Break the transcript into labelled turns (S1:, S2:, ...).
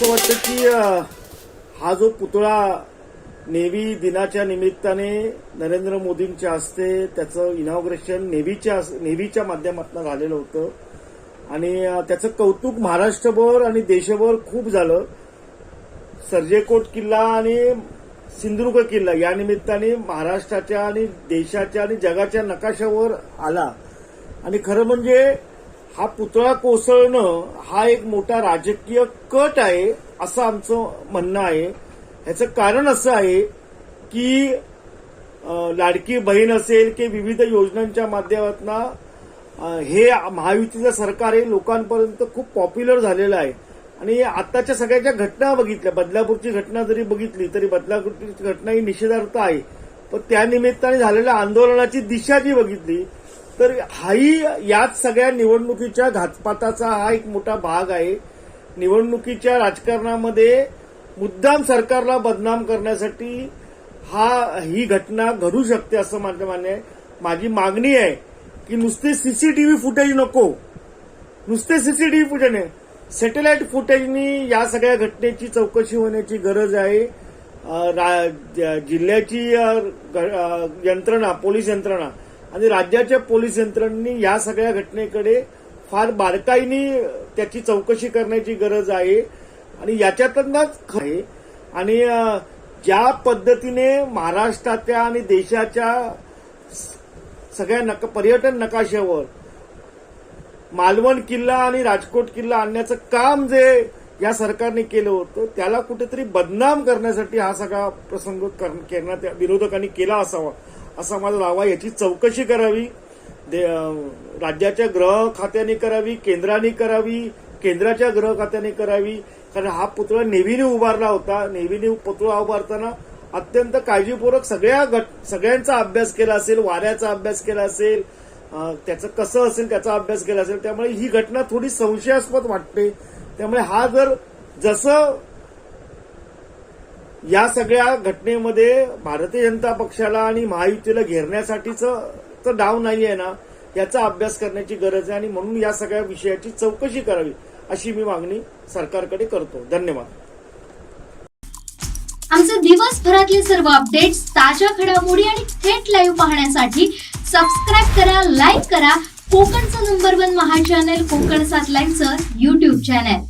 S1: असं वाटतं की हा जो पुतळा नेव्ही दिनाच्या निमित्ताने नरेंद्र मोदींच्या हस्ते त्याचं इनॉग्रेशन नेव्हीच्या नेव्हीच्या माध्यमातून झालेलं होतं. आणि त्याचं कौतुक महाराष्ट्रभर आणि देशभर खूप झालं. सर्जेकोट किल्ला आणि सिंधुदुर्ग किल्ला या निमित्ताने महाराष्ट्राच्या आणि देशाच्या आणि जगाच्या नकाशावर आला. आणि खरं म्हणजे हा पुतळा कोसळणं हा एक मोठा राजकीय कट आहे असं आमचं म्हणणं आहे. ह्याचं कारण असं आहे की लाडकी बहीण असेल की विविध योजनांच्या माध्यमातून हे महायुतीचं सरकार हे लोकांपर्यंत खूप पॉप्युलर झालेलं आहे. आणि आताच्या सगळ्याच्या घटना बघितल्या बदलापूरची घटना जरी बघितली तरी बदलापूरची घटना ही निषेधार्थ आहे. पण त्यानिमित्ताने झालेल्या आंदोलनाची दिशा जी बघितली तर हाही याच सगळ्या निवडणुकीच्या घातपाताचा हा एक मोठा भाग आहे. निवडणुकीच्या राजकारणामध्ये मुद्दाम सरकारला बदनाम करण्यासाठी हा ही घटना घडू शकते असं माझं मान्य आहे. माझी मागणी आहे की नुसते सीसीटीव्ही फुटेज नको. नुसते सीसीटीव्ही फुटेज नाही. सॅटेलाइट फुटेजनी या सगळ्या घटनेची चौकशी होण्याची गरज आहे. रा- ज- जिल्ह्याची यंत्रणा पोलीस यंत्रणा आणि राज्याच्या पोलीस यंत्रणांनी या सगळ्या घटनेकडे फार बारकाईने त्याची चौकशी करण्याची गरज आहे. आणि याच्यातच आहे. आणि ज्या पद्धतीने महाराष्ट्राच्या आणि देशाच्या सगळ्या नक पर्यटन नकाशावर मालवण किल्ला आणि राजकोट किल्ला आणण्याचं काम जे या सरकारने केलं होतं त्याला कुठेतरी बदनाम करण्यासाठी हा सगळा प्रसंग करण्यात विरोधकांनी केला असावा. असा माझा दावा याची चौकशी करावी दे- राज्याच्या ग्रह खात्याने करावी केंद्राने करावी केंद्राच्या ग्रह खात्याने करावी. कारण हा पुतळा नेव्हीने उभारला होता. नेव्हीने पुतळा उभारताना अत्यंत काळजीपूर्वक सगळ्या गट सगळ्यांचा अभ्यास केला असेल वाऱ्याचा अभ्यास केला असेल त्याचं कसं असेल त्याचा अभ्यास केला असेल त्यामुळे ही घटना थोडी संशयास्पद वाटते. त्यामुळे हा जर जसं या सगळ्या घटनेमध्ये भारतीय जनता पक्षाला आणि महायुतीला घेरण्यासाठीच तर डाव नाही आहे ना याचा अभ्यास करण्याची गरज आहे आणि म्हणून या सगळ्या विषयाची चौकशी करावी अशी मी मागणी सरकारकडे करतो. धन्यवाद.
S2: आमचे दिवसभरातले सर्व अपडेट्स ताज्या घडामोडी आणि थेट लाईव्ह पाहण्यासाठी सबस्क्राईब करा लाईक करा. कोकणचं नंबर वन महा चॅनल कोकण सात लाईव्हचं युट्यूब चॅनल